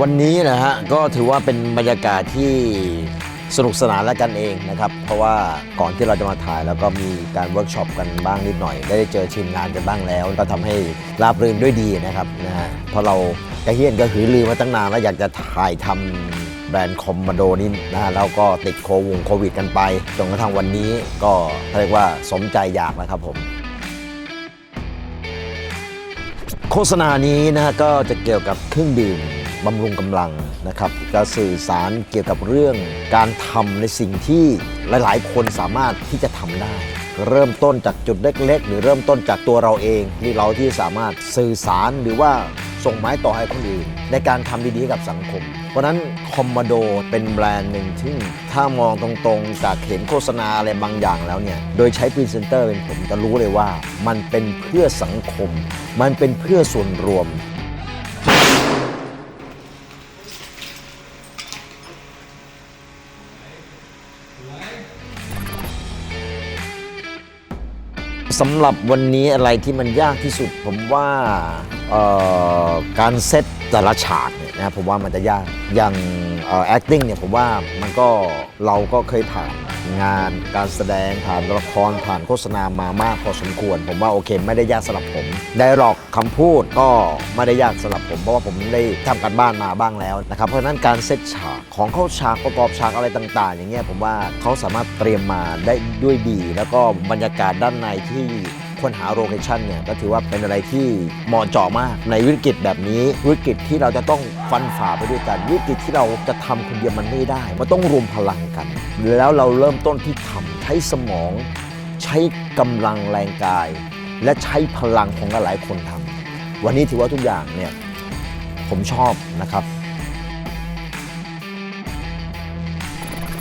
วันนี้นะฮะก็ถือว่าเป็นบรรยากาศที่สนุกสนานและกันเองนะครับ เพราะว่าก่อนที่เราจะมาถ่ายแล้วก็มีการเวิร์กช็อปกันบ้างนิดหน่อย ได้เจอทีมงานกันบ้างแล้ว ก็ทำให้ราบรื่นด้วยดีนะครับนะฮะเพราะเรากระเฮียนก็หือลือมาตั้งนานแล้วอยากจะถ่ายทำแบรนด์คอมมานโดนี่นะฮะแล้วก็ติดโควงโควิดกันไปจนกระทั่งวันนี้ก็เรียกว่าสมใจอยากนะครับผมโฆษณานี้นะฮะก็จะเกี่ยวกับเครื่องดื่ม บำรุงกำลังนะครับจะสื่อสารเกี่ยวกับเรื่องการทำในสิ่งที่หลายๆ คนสามารถที่จะทำได้ เริ่มต้นจากจุดเล็ก ๆ หรือเริ่มต้นจากตัวเราเองที่เราที่สามารถสื่อสารหรือว่าส่งไม้ต่อให้คนอื่น ในการทำดีๆกับสังคม เพราะนั้นคอมม d โดเป็นแบรนด์หนึ่งที่ถ้ามองตรงๆ จากเห็นโฆษณาอะไรบางอย่างแล้วเนี่ย โดยใช้พรีเซนเตอร์เป็นผมจะรู้เลยว่า มันเป็นเพื่อสังคม มันเป็นเพื่อส่วนรวม สำหรับวันนี้อะไรที่มันยากที่สุด ผมว่าการเซต แต่ละฉากเนี่ยนะครับผมว่ามันจะยากอย่างเอ่อ acting เนี่ยผมว่ามันก็เราก็เคยผ่านงานการแสดงผ่านละครผ่านโฆษณามามากพอสมควร ผมว่าโอเค ไม่ได้ยากสำหรับผมได้หรอกคำพูดก็ไม่ได้ยากสำหรับผม เพราะว่าผมได้ทำการบ้านมาบ้างแล้วนะครับเพราะฉะนั้นการเซตฉากของเข้าฉากประกอบฉากอะไรต่าง ๆ อย่างเงี้ยผมว่าเขาสามารถเตรียมมาได้ด้วยดี แล้วก็บรรยากาศด้านในที่ ค้นหาโลเคชันเนี่ยก็ถือว่าเป็นอะไรที่เหมาะเจาะมากในวิกฤตแบบนี้ วิกฤตที่เราจะต้องฟันฝ่าไปด้วยกัน วิกฤตที่เราจะทำคนเดียวมันไม่ได้มันต้องรวมพลังกัน แล้วเราเริ่มต้นที่ทำใช้สมอง ใช้กำลังแรงกาย และใช้พลังของหลายคนทำวันนี้ถือว่าทุกอย่างเนี่ยผมชอบนะครับ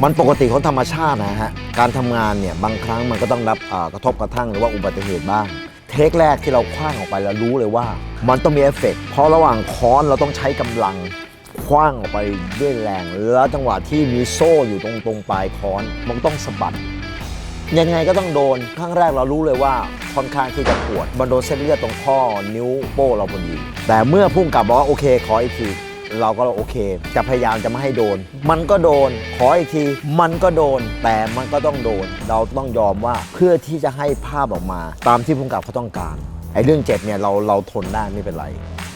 มันปกติของธรรมชาตินะฮะ การทำงานเนี่ยบางครั้งมันก็ต้องรับกระทบกระทั่งหรือว่าอุบัติเหตุบ้าง เทคแรกที่เราคว้างออกไปแล้วรู้เลยว่า มันต้องมีเอฟเฟกต์เพราะระหว่างค้อนเราต้องใช้กำลังคว้างออกไปด้วยแรง แล้วจังหวะที่มีโซ่อยู่ตรงตรงปลายค้อนมันต้องสะบัด ยังไงก็ต้องโดนครั้งแรกเรารู้เลยว่าค่อนข้างที่จะปวดมันโดนเส้นเลือดตรงข้อนิ้วโป้เราพอดีแต่เมื่อพุ่งกลับบอกว่าโอเคขออีกที เราก็โอเค จะพยายามจะไม่ให้โดน มันก็โดน ขออีกที มันก็โดน แต่มันก็ต้องโดน เราต้องยอมว่าเพื่อที่จะให้ภาพออกมา ตามที่พุ่งกับเขาต้องการไอ้เรื่องเจ็บเนี่ยเราเราทนได้ไม่เป็นไร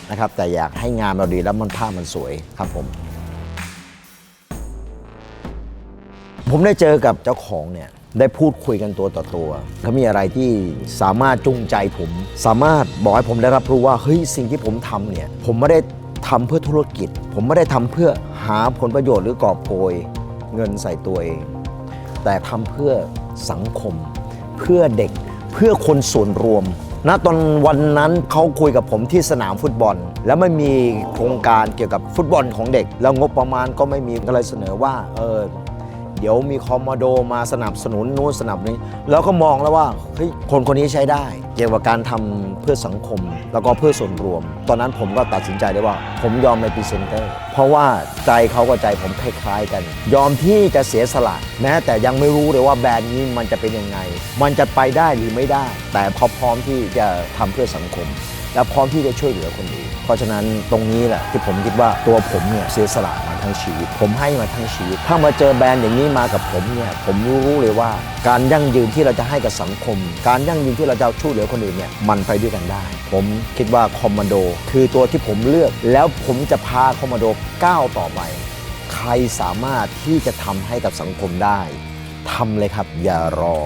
นะครับ แต่อยากให้งานเราดีแล้วมันภาพมันสวยครับผม ผมได้เจอกับเจ้าของเนี่ยได้พูดคุยกันตัวต่อตัวเขามีอะไรที่สามารถจูงใจผม สามารถบอกให้ผมได้รับรู้ว่าเฮ้ยสิ่งที่ผมทำเนี่ย ผมไม่ได้ ทำเพื่อธุรกิจ ผมไม่ได้ทำเพื่อหาผลประโยชน์หรือกอบโกยเงินใส่ตัวเอง แต่ทำเพื่อสังคม เพื่อเด็กเพื่อคนส่วนรวมณตอนวันนั้นเขาคุยกับผมที่สนามฟุตบอล แล้วไม่มีโครงการเกี่ยวกับฟุตบอลของเด็ก แล้วงบประมาณก็ไม่มีก็เลยเสนอว่าเออ เดี๋ยวมีคอมมโดมาสนับสนุนนู้นสนับนี้แล้วก็มองแล้วว่าเฮ้ยคนคนนี้ใช้ได้ เกี่ยวกับการทำเพื่อสังคม แล้วก็เพื่อส่วนรวม ตอนนั้นผมก็ตัดสินใจได้ว่า ผมยอมเป็นพรีเซนเตอร์ เพราะว่าใจเขากับใจผมคล้ายๆกัน ยอมที่จะเสียสละแม้แต่ยังไม่รู้เลยว่าแบรนด์นี้มันจะเป็นยังไง มันจะไปได้หรือไม่ได้ แต่เขาพร้อมที่จะทำเพื่อสังคม และพร้อมที่จะช่วยเหลือคนอื่น เพราะฉะนั้นตรงนี้แหละที่ผมคิดว่าตัวผมเนี่ยเสียสละมาทั้งชีวิต ผมให้มาทั้งชีวิต ถ้ามาเจอแบรนด์อย่างนี้มากับผมเนี่ยผมรู้เลยว่าการยั่งยืนที่เราจะให้กับสังคม การยั่งยืนที่เราจะช่วยเหลือคนอื่นเนี่ยมันไปด้วยกันได้ ผมคิดว่าคอมมานโด คือตัวที่ผมเลือก แล้วผมจะพาคอมมานโดก้าวต่อไปใครสามารถที่จะทำให้กับสังคมได้ทำเลยครับอย่ารอ